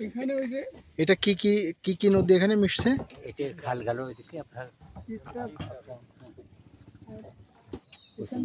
এখানে ওই যে এটা কি কি কি কি নদী এখানে মিশছে? এটা খাল গেল ওইদিকে আপনার এখানে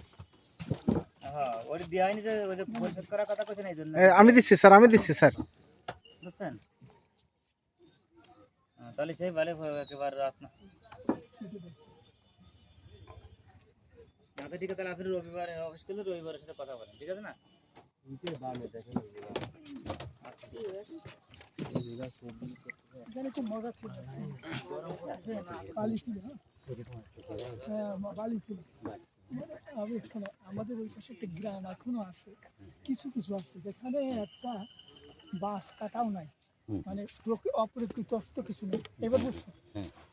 আমি দিচ্ছি স্যার আমি দিচ্ছি স্যার বুঝছেন হ্যাঁ, তাহলে সেই ভালো হবে একেবারে রাত না আচ্ছা ঠিক আছে তাহলে আপনি রবিবারে অফিস করলে রবিবারের সাথে কথা বলেন ঠিক আছে না আচ্ছা ঠিক আছে এখানে খুব মজা ছিল বালি ছিল হ্যাঁ? হ্যাঁ বা- বালি ছিল আমি শোনো আমাদের ওই পাশে একটা গ্রাম এখনও আছে। কিছু কিছু আছে যেখানে একটা বাস কাটাও নাই। মানে প্রকৃ- অপ্রকৃতস্থ কিছু নেই। এবার বুঝছ?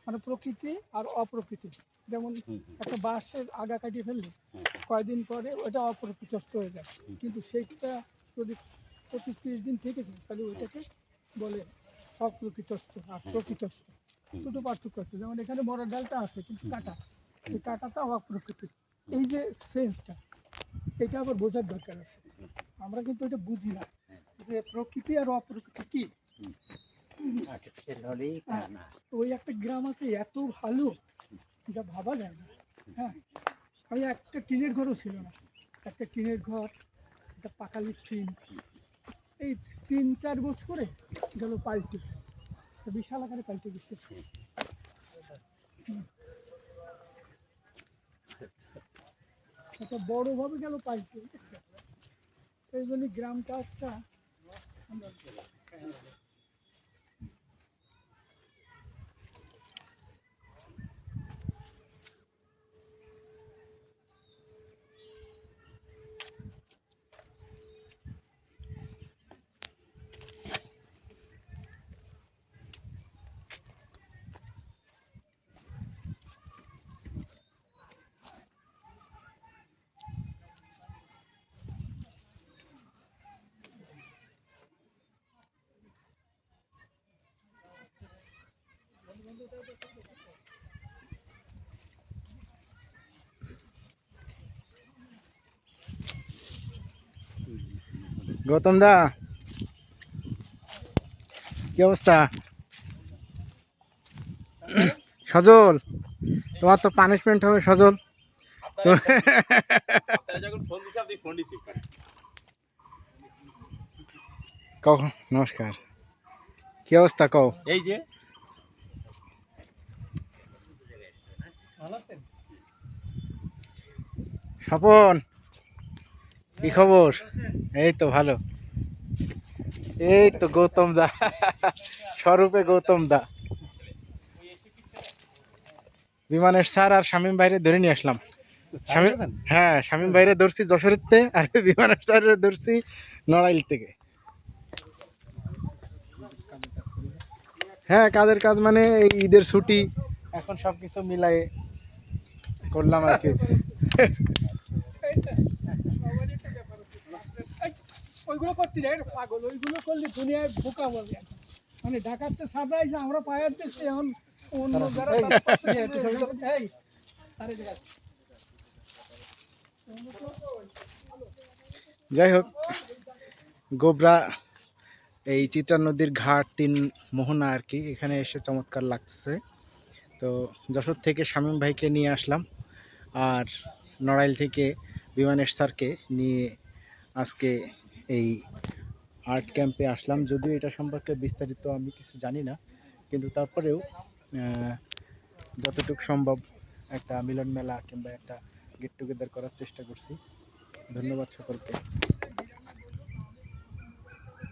মানে প্রকৃতি আর অপ্রকৃতি। যেমন একটা বাঁশের আগা কাটিয়ে ফেললে হুম। কয়দিন পরে ওটা অপ্রকৃতস্থ হয়ে যায় কিন্তু সেইটা যদি পঁচিশ তিরিশ দিন থেকে যায় তাহলে ওইটাকে বলে অপ্রকৃতস্থ আর প্রকৃতস্থ হুম। দুটো পার্থক্য আছে। যেমন এখানে বড় ডালটা আছে কিন্তু কাটা। এই কাটাটা অপ্রকৃতি। এই যে সেন্সটা এটা আবার বোঝার দরকার আছে। আমরা কিন্তু এটা বুঝি না যে প্রকৃতি আর অপ্রকৃতি কি? না তো ওই একটা গ্রাম আছে এত ভালো যা ভাবা যায় না। হ্যাঁ আমি একটা টিনের ঘরও ছিল না। একটা টিনের ঘর একটা পাকালির টিন এই তিন চার বছরে গেল পাল্টে। বিশাল আকারে পাল্টে গেছে। একটা বড়োভাবে গেল পাল্টে এই জন্য গ্রাম কাজটা গৌতম দা কি অবস্থা? সজল তোমার তো পানিশমেন্ট হবে সজল। কও নমস্কার। কি অবস্থা কও? এই যে। স্বপন কি খবর? এই তো ভালো। এই তো গৌতম দা। স্বরূপে গৌতম দা। বিমানের স্যার আর শামীম বাইরে ধরে নিয়ে আসলাম। হ্যাঁ শামীম ভাইরে ধরছি যশোরেতে আর বিমানের স্যারে ধরছি নড়াইল থেকে। হ্যাঁ কাজের কাজ মানে এই ঈদের ছুটি। এখন সব কিছু মিলাই করলাম আর কি সবারই একটা ব্যাপার আছে। এই, ওইগুলো করতে রে পাগল ওইগুলো করলে দুনিয়ায় বোকা এখন। মানে ঢাকাতে সারপ্রাইজ আমরা পায়ার দিচ্ছি এখন অন্য যারা। যাই হোক গোবরা এই চিত্রা নদীর ঘাট তিন মোহনা আর কি এখানে এসে চমৎকার লাগছে তো যশোর থেকে শামীম ভাইকে নিয়ে আসলাম আর নড়াইল থেকে বিমানের স্যারকে নিয়ে আজকে এই আর্ট ক্যাম্পে আসলাম। যদিও এটা সম্পর্কে বিস্তারিত আমি কিছু জানি না, কিন্তু তারপরেও যতটুকু সম্ভব একটা মিলন মেলা কিংবা একটা গেট টুগেদার করার চেষ্টা করছি। ধন্যবাদ সকলকে।